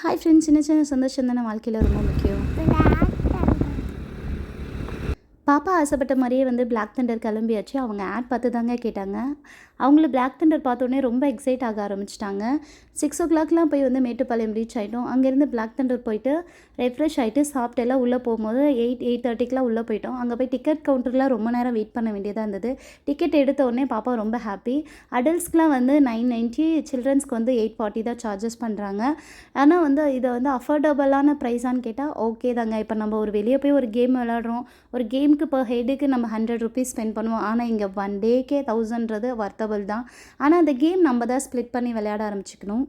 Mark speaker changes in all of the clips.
Speaker 1: Hi friends சின்ன சின்ன சந்தோஷம் தானே வாழ்க்கையில் ரொம்ப முக்கியம். பாப்பா ஆசைப்பட்ட மாதிரியே வந்து பிளாக் தண்டர் கிளம்பியாச்சு. அவங்க ஆட் பார்த்து தாங்க கேட்டாங்க. அவங்கள பிளாக் தண்டர் பார்த்தோன்னே ரொம்ப எக்ஸைட் ஆக ஆரம்பிச்சிட்டாங்க. சிக்ஸ் ஓ கிளாக்லாம் போய் வந்து மேட்டுப்பாளையம் ரீச் ஆகிட்டோம் அங்கேருந்து பிளாக் தண்டர் போயிட்டு ரெஃப்ரெஷ் ஆகிட்டு சாப்பிட்டு எல்லாம் உள்ளே போகும்போது எயிட் எயிட் தேர்ட்டிக்கெலாம் உள்ளே போயிட்டோம். அங்கே போய் டிக்கெட் கவுண்டர்லாம் ரொம்ப நேரம் வெயிட் பண்ண வேண்டியதாக இருந்தது. டிக்கெட் எடுத்த உடனே பாப்பா ரொம்ப ஹாப்பி அடல்ட்ஸ்க்குலாம் வந்து நைன் நைன்ட்டி சில்ட்ரன்ஸ்க்கு வந்து எயிட் ஃபார்ட்டி தான் சார்ஜஸ் பண்ணுறாங்க ஆனால் வந்து இதை வந்து அஃபோர்டபுளான ப்ரைஸான்னு கேட்டால் ஓகே தாங்க. இப்போ நம்ம ஒரு வெளியே போய் ஒரு கேம் விளாடுறோம் ஒரு கேம் கேமுக்கு பர் ஹெட்டுக்கு நம்ம ஹண்ட்ரட் ருபீஸ் ஸ்பெண்ட் பண்ணுவோம். ஆனால் இங்கே ஒன் டேக்கே தௌசண்ட்றது வர்த்தபிள் தான். ஆனால் அந்த கேம் நம்ம தான் ஸ்ப்ளிட் பண்ணி விளையாட ஆரம்பிச்சுக்கணும்.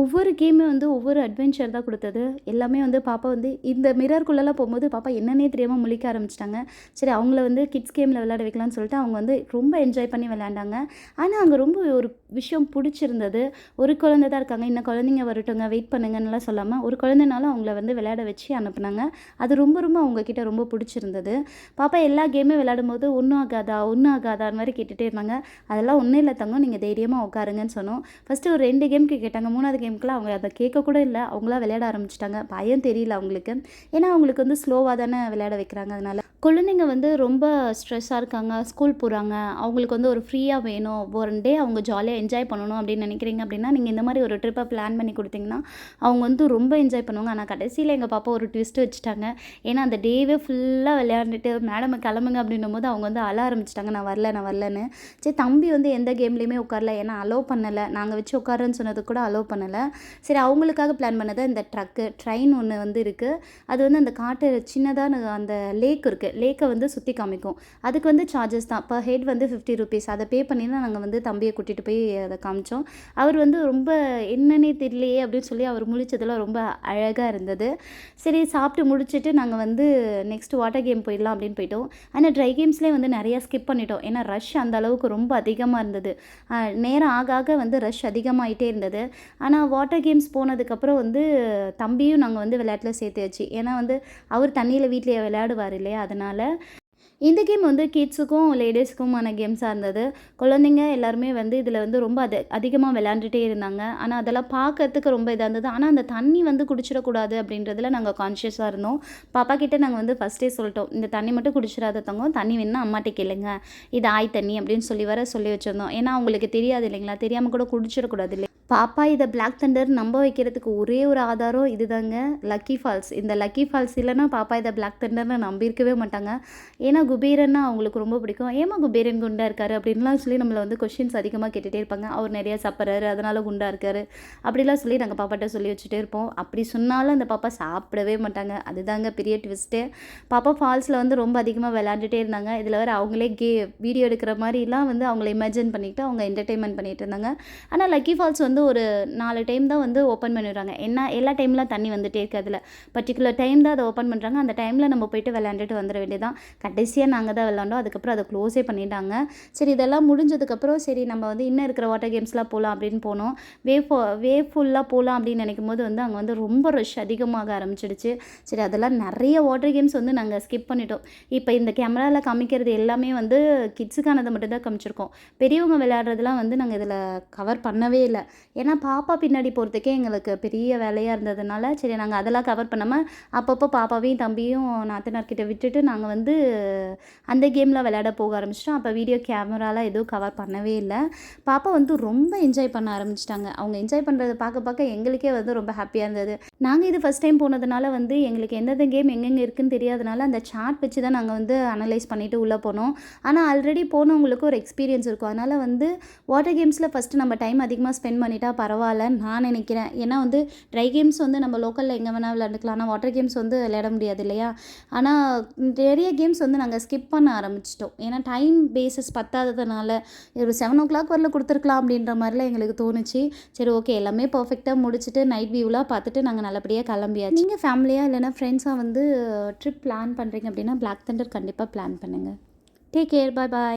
Speaker 1: ஒவ்வொரு கேமே வந்து ஒவ்வொரு அட்வென்ச்சர் தான் கொடுத்தது. எல்லாமே வந்து பாப்பா வந்து இந்த மிரர்க்குள்ளெல்லாம் போகும்போது பாப்பா என்னன்னே தெரியாமல் முழிக்க ஆரம்பிச்சிட்டாங்க. சரி அவங்கள வந்து கிட்ஸ் கேமில் விளையாட வைக்கலாம்னு சொல்லிட்டு அவங்க வந்து ரொம்ப என்ஜாய் பண்ணி விளையாண்டாங்க. ஆனால் அங்கே ரொம்ப ஒரு விஷயம் பிடிச்சிருந்தது. ஒரு குழந்தை தான் இருக்காங்க. இன்னும் குழந்தைங்க வரட்டுங்க வெயிட் பண்ணுங்கன்னுலாம் சொல்லாமல் ஒரு குழந்தைனாலும் அவங்கள வந்து விளையாட வச்சு அனுப்புனாங்க. அது ரொம்ப ரொம்ப அவங்கக்கிட்ட ரொம்ப பிடிச்சிருந்தது. பாப்பா எல்லா கேமே விளையாடும் போது ஒன்றும் ஆகாதா ஒன்றும் ஆகாதா அந்த மாதிரி கேட்டுகிட்டே இருந்தாங்க. அதெல்லாம் ஒன்றும் இல்லை தங்கம் நீங்கள் தைரியமாக உட்காருங்கன்னு சொன்னோம். ஃபஸ்ட்டு ஒரு ரெண்டு கேமுக்கு கேட்டாங்க. மூணாவது கேமுக்குலாம் அவங்க அதை கேட்க கூட இல்லை. அவங்களா விளையாட ஆரம்பிச்சிட்டாங்க. பயம் தெரியல அவங்களுக்கு. ஏன்னா அவங்களுக்கு வந்து ஸ்லோவாக தானே விளையாட வைக்கிறாங்க. அதனால குழந்தைங்க வந்து ரொம்ப ஸ்ட்ரெஸ்ஸாக இருக்காங்க ஸ்கூல் போகிறாங்க அவங்களுக்கு வந்து ஒரு ஃப்ரீயாக வேணும். ஒன் டே அவங்க ஜாலியாக என்ஜாய் பண்ணணும் அப்படின்னு நினைக்கிறீங்க அப்படின்னா நீங்கள் இந்த மாதிரி ஒரு ட்ரிப்பை பிளான் பண்ணி கொடுத்தீங்கன்னா அவங்க வந்து ரொம்ப என்ஜாய் பண்ணுவாங்க. ஆனால் கடைசியில் எங்கள் பாப்பா ஒரு ட்விஸ்ட் வச்சுட்டாங்க. ஏன்னா அந்த டேவே ஃபுல்லாக விளையாண்டுட்டு மேடம் கிளம்புங்க அப்படின்னும் போது அவங்க வந்து அழ ஆரம்பிச்சிட்டாங்க. நான் வரல நான் வரலன்னு. சரி தம்பி வந்து எந்த கேம்லேயுமே உட்காரல. ஏன்னா அலோவ் பண்ணலை. நாங்கள் வச்சு உட்காருன்னு சொன்னது கூட அலோவ் பண்ணலை. சரி அவங்களுக்காக பிளான் பண்ணது இந்த ட்ரக்கு ட்ரெயின் ஒன்று வந்து இருக்குது அது வந்து அந்த காட்டு சின்னதான அந்த லேக் இருக்குது லேக்கை வந்து சுற்றி காமிக்கும். அதுக்கு வந்து சார்ஜஸ் தான். பர் ஹெட் வந்து ஃபிஃப்டி ருபீஸ் அதை பே பண்ணி தான் நாங்கள் வந்து தம்பியை கூட்டிகிட்டு போய் அதை காமிச்சோம். அவர் வந்து ரொம்ப என்னன்னே தெரியலையே அப்படின்னு சொல்லி அவர் முழிச்சதெல்லாம் ரொம்ப அழகாக இருந்தது. சரி சாப்பிட்டு முடிச்சுட்டு நாங்கள் வந்து நெக்ஸ்ட் வாட்டர் கேம் போயிடலாம் அப்படின்னு போயிட்டோம். ஆனால் ட்ரை கேம்ஸ்லேயே வந்து நிறையா ஸ்கிப் பண்ணிட்டோம். ஏன்னா ரஷ் அந்த அளவுக்கு ரொம்ப அதிகமாக இருந்தது. நேரம் ஆக ஆக வந்து ரஷ் அதிகமாகிட்டே இருந்தது. ஆனால் வாட்டர் கேம்ஸ் போனதுக்கப்புறம் வந்து தம்பியும் நாங்கள் வந்து விளையாட்டில் சேர்த்தாச்சு ஏன்னா வந்து அவர் தண்ணியில் வீட்டிலேயே விளையாடுவார் இல்லையா? அதனால் இந்த கேம் வந்து கிட்ஸுக்கும் லேடிஸ்க்குமான கேம்ஸாக இருந்தது. குழந்தைங்க எல்லாருமே வந்து இதில் வந்து ரொம்ப அது அதிகமாக விளையாண்டுட்டே இருந்தாங்க. ஆனால் அதெல்லாம் பார்க்கறதுக்கு ரொம்ப இதாக இருந்தது. ஆனால் அந்த தண்ணி வந்து குடிச்சிடக்கூடாது அப்படின்றதுல நாங்கள் கான்ஷியஸாக இருந்தோம். பாப்பா கிட்டே நாங்கள் வந்து ஃபஸ்ட்டே சொல்லிட்டோம். இந்த தண்ணி மட்டும் குடிச்சிடாத தங்கம் தண்ணி வேணும்னா அம்மாட்ட கேளுங்க. இது ஆய் தண்ணி அப்படின்னு சொல்லி வர சொல்லி வச்சுருந்தோம். ஏன்னா அவங்களுக்கு தெரியாது இல்லைங்களா? தெரியாமல் கூட குடிச்சிடக்கூடாது இல்லை பாப்பா இதை பிளாக் தண்டர் நம்ப வைக்கிறதுக்கு ஒரே ஒரு ஆதாரம் இதுதாங்க. லக்கி ஃபால்ஸ் இந்த லக்கி ஃபால்ஸ் இல்லைன்னா பாப்பா இதை பிளாக் தண்டர்னு நம்பியிருக்கவே மாட்டாங்க. ஏன்னா குபீரன்னா அவங்களுக்கு ரொம்ப பிடிக்கும். ஏமா குபீரன் குண்டா இருக்காரு அப்படின்லாம் சொல்லி நம்மளை வந்து கொஷின்ஸ் அதிகமாக கேட்டுகிட்டே இருப்பாங்க. அவர் நிறையா சாப்பிட்றாரு அதனால் குண்டா இருக்காரு. அப்படிலாம் சொல்லி நாங்கள் பாப்பாட்ட சொல்லி வச்சுட்டே இருப்போம். அப்படி சொன்னாலும் அந்த பாப்பா சாப்பிடவே மாட்டாங்க. அதுதாங்க பெரிய ட்விஸ்ட்டு பாப்பா ஃபால்ஸில் வந்து ரொம்ப அதிகமாக விளையாண்டுட்டே இருந்தாங்க. இதில் வேறு அவங்களே கே வீடியோ எடுக்கிற மாதிரிலாம் வந்து அவங்கள இமேஜின் பண்ணிக்கிட்டு அவங்க என்டர்டெயின்மெண்ட் பண்ணிகிட்டு இருந்தாங்க. ஆனால் லக்கி ஃபால்ஸ் வந்து ஒரு நாலு டைம் தான் வந்து ஓப்பன் பண்ணிடுறாங்க. என்ன எல்லா டைம்லாம் தண்ணி வந்துட்டே இருக்கு அதில். பர்டிகுலர் டைம் தான் அதை ஓப்பன் பண்ணுறாங்க அந்த டைமில் நம்ம போயிட்டு விளையாண்டுட்டு வந்துட வேண்டியதான் கடைசியாக நாங்கள் தான் விளாண்டோம் அதுக்கப்புறம் அதை க்ளோஸே பண்ணிட்டாங்க. சரி இதெல்லாம் முடிஞ்சதுக்கப்புறம் சரி நம்ம வந்து இன்னும் இருக்கிற வாட்டர் கேம்ஸ்லாம் போகலாம் அப்படின்னு போனோம். வேவ் வேவ் ஃபுல்லாக போகலாம் அப்படின்னு நினைக்கும் போது வந்து அங்கே வந்து ரொம்ப ரஷ் அதிகமாக ஆரம்பிச்சிடுச்சு. சரி அதெல்லாம் நிறைய வாட்டர் கேம்ஸ் வந்து நாங்கள் ஸ்கிப் பண்ணிட்டோம். இப்போ இந்த கேமராவில் காமிக்கிறது எல்லாமே வந்து கிட்ஸுக்கானதை மட்டும்தான் காமிச்சிருக்கோம். பெரியவங்க விளையாடுறதுலாம் வந்து நாங்கள் இதில் கவர் பண்ணவே இல்லை. ஏன்னா பாப்பா பின்னாடி போகிறதுக்கே எங்களுக்கு பெரிய வேலையாக இருந்ததுனால சரி நாங்கள் அதெல்லாம் கவர் பண்ணாமல் அப்பப்போ பாப்பாவையும் தம்பியும் நாத்தனார்கிட்ட விட்டுட்டு நாங்கள் வந்து அந்த கேமில் விளையாட போக ஆரம்பிச்சிட்டோம். அப்போ வீடியோ கேமராலாம் எதுவும் கவர் பண்ணவே இல்லை. பாப்பா வந்து ரொம்ப என்ஜாய் பண்ண ஆரம்பிச்சிட்டாங்க. அவங்க என்ஜாய் பண்ணுறதை பார்க்க பார்க்க எங்களுக்கே வந்து ரொம்ப ஹாப்பியாக இருந்தது. நாங்கள் இது ஃபஸ்ட் டைம் போனதுனால வந்து எங்களுக்கு எந்தெந்த கேம் எங்கெங்கே இருக்குன்னு தெரியாதனால அந்த சார்ட் வச்சு தான் நாங்கள் வந்து அனலைஸ் பண்ணிவிட்டு உள்ளே போனோம். ஆனால் ஆல்ரெடி போனவங்களுக்கு ஒரு எக்ஸ்பீரியன்ஸ் இருக்கும். அதனால் வந்து வாட்டர் கேம்ஸில் ஃபஸ்ட்டு நம்ம டைம் அதிகமாக ஸ்பெண்ட் பண்ணிட்டு பரவாயில்ல நான் நினைக்கிறேன். ஏன்னா வந்து ட்ரை கேம்ஸ் வந்து நம்ம லோக்கலில் எங்கே வேணால் விளையாண்டுக்கலாம். ஆனால் வாட்டர் கேம்ஸ் வந்து விளையாட முடியாது இல்லையா? ஆனால் நிறைய கேம்ஸ் வந்து நாங்கள் ஸ்கிப் பண்ண ஆரம்பிச்சிட்டோம். ஏன்னா டைம் பேஸஸ் பத்தாததுனால ஒரு செவன் ஓ கிளாக் வரல கொடுத்துருக்கலாம் அப்படின்ற மாதிரிலாம் எங்களுக்கு தோணுச்சு. சரி ஓகே எல்லாமே பர்ஃபெக்டாக முடிச்சுட்டு நைட் வியூலாம் பார்த்துட்டு நாங்கள் நல்லபடியாக கிளம்பியாச்சு. நீங்கள் ஃபேமிலியாக இல்லைனா ஃப்ரெண்ட்ஸாக வந்து ட்ரிப் பிளான் பண்ணுறீங்க அப்படின்னா பிளாக் தண்டர் கண்டிப்பாக பிளான் பண்ணுங்கள் டேக் கேர் பாய் பாய்